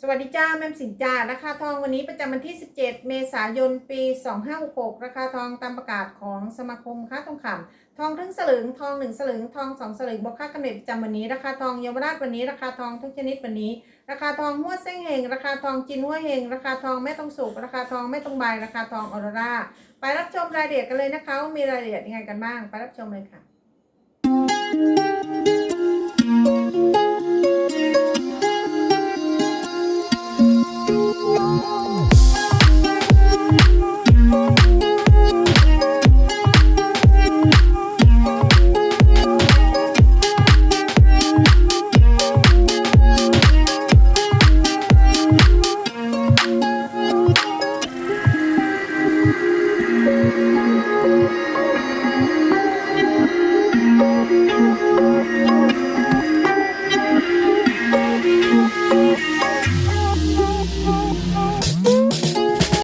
สวัสดีจ้าแม่สินจ้าราคาทองวันนี้ประจำวันที่ 17 เมษายน ปี 2566 ราคาทองตามประกาศของสมาคมค้าทองคำทองครึ่งสลึงทอง 1 สลึง ทอง 2 สลึงบวกค่ากำเนิดประจำวันนี้ ราคาทองเยาวราชวันนี้ ราคาทองทุกชนิดวันนี้ ราคาทองหัวเส้งเฮงราคาทองจินหัวเฮงราคาทองแม่ต้องสุกราคาทองแม่ต้องใบราคาทองออโรราไปรับชมรายละเอียดกันเลยนะคะว่ามีรายละเอียดยังไงกันบ้างไปรับชมเลยค่ะ